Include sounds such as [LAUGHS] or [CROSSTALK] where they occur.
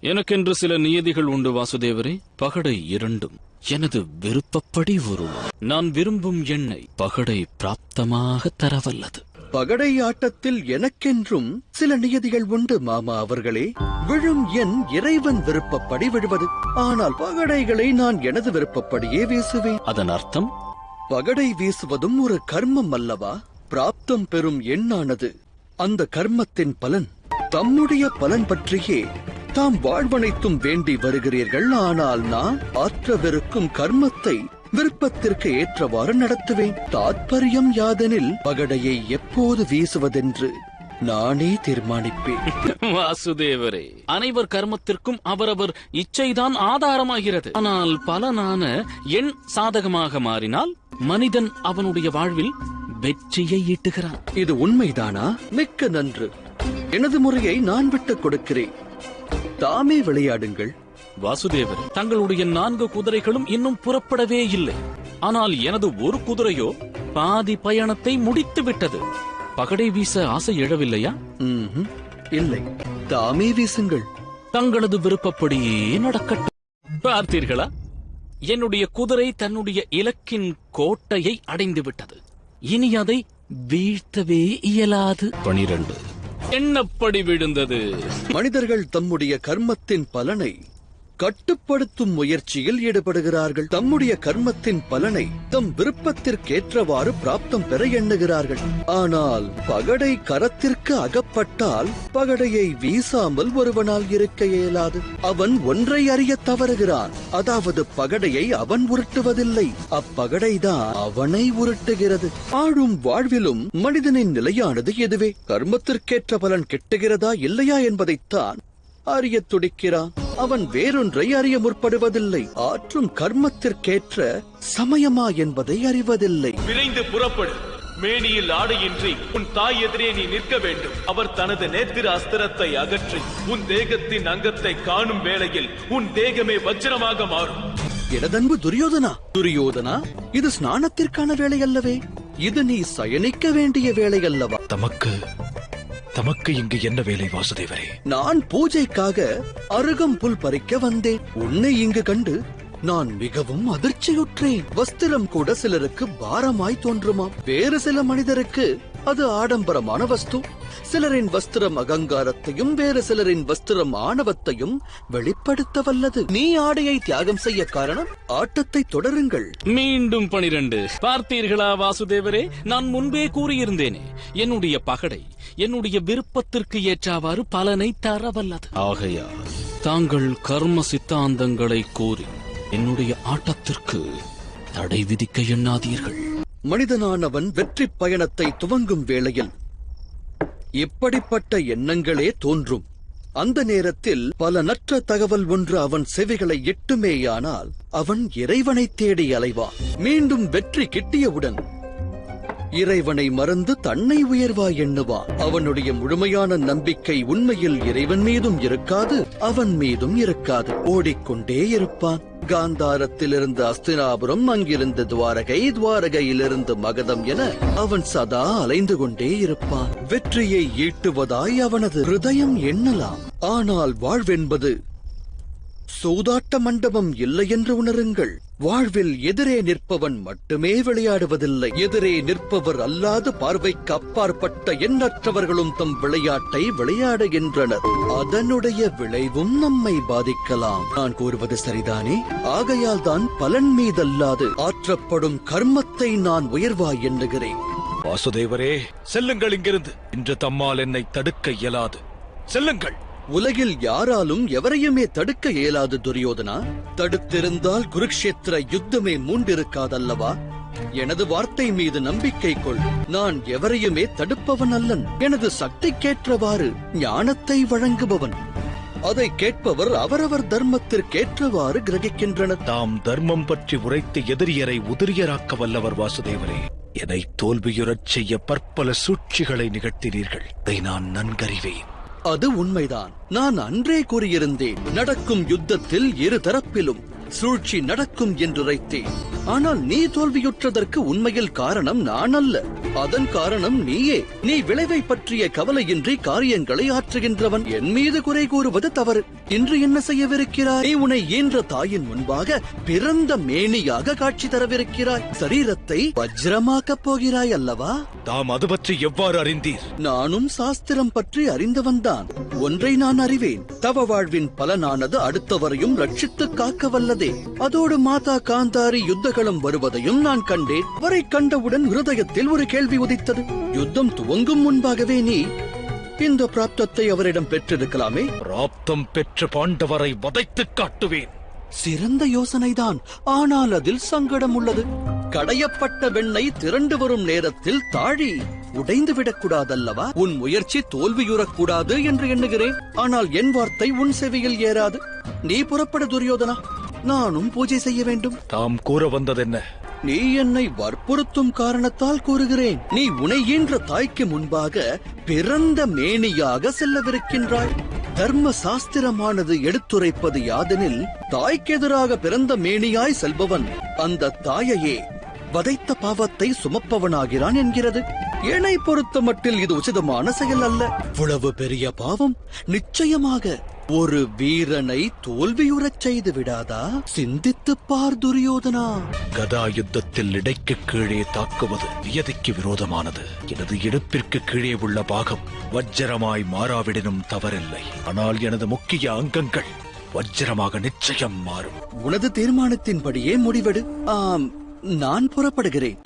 எனக்கென்று சில நியதிகள் உண்டு வாசுதேவரே. பகடை இரண்டும் எனது விருப்பப்படி உருளும். நான் விரும்பும் எண்ணெய் பகடை பிராப்தமாக தரவல்லது. பகடை ஆட்டத்தில் எனக்கென்றும் சில நியதிகள் உண்டு மாமா அவர்களே. விழும் என் இறைவன் விருப்பப்படி விழுவது. ஆனால் பகடைகளை நான் எனது விருப்பப்படியே வீசுவேன். அதன் அர்த்தம்? பகடை வீசுவதும் ஒரு கர்மம் அல்லவா? பிராப்தம் பெறும் எண்ணானது. அந்த கர்மத்தின் பலன் தம்முடைய பலன் பற்றியே தாம் வாழ்வனைத்தும் வேண்டி வருகிறீர்கள் ஆனால் நான் ஆற்றவிருக்கும் கர்மத்தை விருப்பத்திற்கு ஏற்றவாறு நடத்துவேன். தாத்பரியம் யாதெனில் பகடையை எப்போது வீசுவதென்று நானே தீர்மானிப்பேன். [LAUGHS] வாசுதேவரே அனைவர் கர்மத்திற்கும் அவரவர் இச்சைதான் ஆதாரமாகிறது. ஆனால் பலனான எண் சாதகமாக மாறினால் மனிதன் அவனுடைய வாழ்வில் வெற்றியை ஈட்டுகிறான். இது உண்மைதானா? மிக்க நன்று. எனது முறையை நான் விட்டுக் கொடுக்கிறேன். தாமே விளையாடுங்கள். வாசுதேவர் தங்களுடைய நான்கு குதிரைகளும் இன்னும் புறப்படவே இல்லை. ஆனால் எனது ஒரு குதிரையோ பாதி பயணத்தை முடித்து விட்டது பகடை வீச ஆசை எழவில்லையா. இல்லை. தாமே வீசுங்கள். தங்களது விருப்பப்படியே நடக்கட்டும். பார்த்தீர்களா? என்னுடைய குதிரை தன்னுடைய இலக்கின் கோட்டையை அடைந்து விட்டது இனி அதை வீழ்த்தவே இயலாது. பனிரெண்டு. எண்ணப்படி விழுந்தது? மனிதர்கள் தம்முடைய கர்மத்தின் பலனை கட்டுப்படுத்தும் முயற்சியில் ஈடுபடுகிறார்கள். தம்முடைய கர்மத்தின் பலனை தம் விருப்பத்திற்கேற்றவாறு பிராப்தம் பெற எண்ணுகிறார்கள். ஆனால் பகடை கரத்திற்கு அகப்பட்டால் பகடையை வீசாமல் ஒருவனால் இருக்க இயலாது. அவன் ஒன்றை அறிய தவறுகிறான். அதாவது பகடையை அவன் உருட்டுவதில்லை. அப்பகடைதான் அவனை உருட்டுகிறது. ஆழும் வாழ்விலும் மனிதனின் நிலையானது எதுவே? கர்மத்திற்கேற்ற பலன் கிட்டுகிறதா இல்லையா என்பதைத்தான் அறியத் துடிக்கிறான். அவன் வேறொன்றை அறிய முற்படுவதில்லை. ஆற்றும் கர்மத்திற்கேற்ற சமயமா என்பதை அறிவதில்லை. விரைந்து புறப்படு. மேனியில் ஆடையின்றி உன் தாய் எதிரே நீ நிற்க வேண்டும். அவர் தனது நேத்திர அஸ்திரத்தை அகற்றி உன் தேகத்தின் அங்கத்தை காணும் வேளையில் உன் தேகமே வஜ்ரமாக மாறும். எனதன்பு துரியோதனா? துரியோதனா? இது ஸ்நானத்திற்கான வேலை அல்லவே இது நீ சயனிக்க வேண்டிய வேலை அல்லவா தமக்கு தமக்கு இங்கு என்ன வேலை வாசுதேவரே? நான் பூஜைக்காக அருகம் புல் பறிக்க வந்தேன். உன்னை இங்கு கண்டு நான் மிகவும் அதிர்ச்சியுற்றேன். வஸ்திரம் கூட சிலருக்கு பாரமாய் தோன்றுமாம். வேறு சில மனிதருக்கு அது ஆடம்பரமான வஸ்து. சிலரின் வஸ்திரம் அகங்காரத்தையும் வேறு சிலரின் வஸ்திரம் ஆணவத்தையும் வெளிப்படுத்த வல்லது நீ ஆடையை தியாகம் செய்ய காரணம் ஆட்டத்தை தொடருங்கள். மீண்டும் பனிரெண்டு. பார்த்தீர்களா வாசுதேவரே? நான் முன்பே கூறியிருந்தேனே என்னுடைய பகடை என்னுடைய விருப்பத்திற்கு ஏற்றவாறு பலனை தரவல்லது. ஆகையால் தாங்கள் கர்ம சித்தாந்தங்களை கூறி என்னுடைய ஆட்டத்திற்கு தடை விதிக்க எண்ணாதீர்கள். மனிதனானவன் வெற்றி பயணத்தை துவங்கும் வேளையில் இப்படிப்பட்ட எண்ணங்களே தோன்றும். அந்த நேரத்தில் பல நற்ற தகவல் ஒன்று அவன் செவிகளை எட்டுமேயானால் அவன் இறைவனை தேடி அலைவான். மீண்டும் வெற்றி கிட்டியவுடன் இறைவனை மறந்து தன்னை உயர்வா எண்ணுவா. அவனுடைய முழுமையான நம்பிக்கை உண்மையில் இறைவன் மீதும் இருக்காது அவன் மீதும் இருக்காது. ஓடிக்கொண்டே இருப்பான். காந்தாரத்திலிருந்து அஸ்தினாபுரம் அங்கிருந்து துவாரகை துவாரகையிலிருந்து மகதம் என அவன் சதா அலைந்து கொண்டே இருப்பான். வெற்றியை ஈட்டுவதாய் அவனது ஹிருதயம் எண்ணலாம். ஆனால் வாழ்வென்பது சூதாட்ட மண்டபம் இல்லை என்று உணருங்கள். வாழ்வில் எதிரே நிற்பவன் மட்டுமே விளையாடுவதில்லை. எதிரே நிற்பவர் அல்லாது பார்வைக்கு அப்பாற்பட்ட எண்ணற்றவர்களும் தம் விளையாட்டை விளையாடுகின்றனர் அதனுடைய விளைவும் நம்மை பாதிக்கலாம். நான் கூறுவது சரிதானே? ஆகையால் தான் பலன் மீதல்லாது ஆற்றப்படும் கர்மத்தை நான் உயர்வாய் எண்ணுகிறேன். வாசுதேவரே செல்லுங்கள் இங்கிருந்து. இன்று தம்மால் என்னை தடுக்க இயலாது. செல்லுங்கள். உலகில் யாராலும் எவரையுமே தடுக்க இயலாது துரியோதனா. தடுத்திருந்தால் குருக்ஷேத்திர யுத்தமே மூண்டிருக்காதல்லவா எனது வார்த்தை மீது நம்பிக்கை கொள். நான் எவரையுமே தடுப்பவன் அல்லன். எனது சக்திக்கேற்றவாறு ஞானத்தை வழங்குபவன். அதை கேட்பவர் அவரவர் தர்மத்திற்கேற்றவாறு கிரகிக்கின்றனர். தாம் தர்மம் பற்றி உரைத்து எதிரியரை உதிரியராக்க வல்லவர் வாசுதேவரே. என்னை தோல்வியுறச் செய்ய பற்பல சூழ்ச்சிகளை நிகழ்த்தினீர்கள். இதை நான் நன்கறிவேன். அது உண்மைதான். நான் அன்றே கூறியிருந்தேன் நடக்கும் யுத்தத்தில் இரு தரப்பிலும் சூழ்ச்சி நடக்கும் என்று என்றுரைத்தேன் ஆனால் நீ தோல்வியுற்றதற்கு உண்மையில் காரணம் நான் அல்ல அதன் காரணம் நீயே. நீ விளைவை பற்றிய கவலையின்றி காரியங்களை ஆற்றுகின்றவன். என் மீது குறை கூறுவது தவறு. இன்று என்ன செய்யவிருக்கிறாய்? நீ உன்னை ஈன்ற தாயின் முன்பாக பிறந்த மேனியாக காட்சி தரவிருக்கிறாய். சரீரத்தை வஜ்ரமாக்கப் போகிறாய் அல்லவா? தாம் அது பற்றி எவ்வாறு அறிந்தீர்? நானும் சாஸ்திரம் பற்றி அறிந்தவன்தான் ஒன்றை நான் அறிவேன். தவ வாழ்வின் பலனானது அடுத்தவரையும் ரட்சித்து காக்க வல்லதே அதோடு மாதா காந்தாரி யுத்தகளம் வருவதையும் நான் கண்டேன். அவரை கண்டவுடன் இருதயத்தில் ஒரு கேள்வி உதித்தது. யுத்தம் துவங்கும் முன்பாகவே நீ இந்த பிராப்தத்தை அவரிடம் பெற்றிருக்கலாமே. பிராப்தம் பெற்ற பாண்டவரை வதைத்துக் காட்டுவேன். சிறந்த யோசனைதான். ஆனால் அதில் சங்கடம் உள்ளது. கடையப்பட்ட வெண்ணெய் திரண்டு வரும் நேரத்தில் தாழி உடைந்து விடக்கூடாதல்லவா? உன் முயற்சி தோல்வியுறக்கூடாது என்று எண்ணுகிறேன். ஆனால் என் வார்த்தை உன் செவியில் ஏறாது. நீ புறப்பட துரியோதனா. நானும் பூஜை செய்ய வேண்டும். தாம் கூற வந்ததென்ன? நீ என்னை வற்புறுத்தும் காரணத்தால் கூறுகிறேன். நீ உனை ஈன்ற தாய்க்கு முன்பாக பிறந்த மேனியாக செல்லவிருக்கின்றாய். தர்ம சாஸ்திரமானது எடுத்துரைப்பது யாதெனில் தாய்க்கெதிராக பிறந்த மேனியாய் செல்பவன் அந்த தாயையே வதைத்த பாவத்தை சுமப்பவனாகிறான் என்கிறது. என்னை பொறுத்த மட்டில் இது உச்சிதமான செயல் அல்ல. இவ்வளவு பெரிய பாவம் நிச்சயமாக ஒரு வீரனை தோல்வியுறச் செய்து விடாதா? சிந்தித்துப் பார் துரியோதனா. கதா யுத்தத்தில் இடைக்கு கீழே தாக்குவது நியதிக்கு விரோதமானது. எனது இடுப்பிற்கு கீழே உள்ள பாகம் வஜ்ரமாய் மாறாவிடனும் தவறில்லை. ஆனால் எனது முக்கிய அங்கங்கள் வஜ்ரமாக நிச்சயம் மாறும். உனது தீர்மானத்தின்படியே முடிவெடு. ஆம் நான் புறப்படுகிறேன்.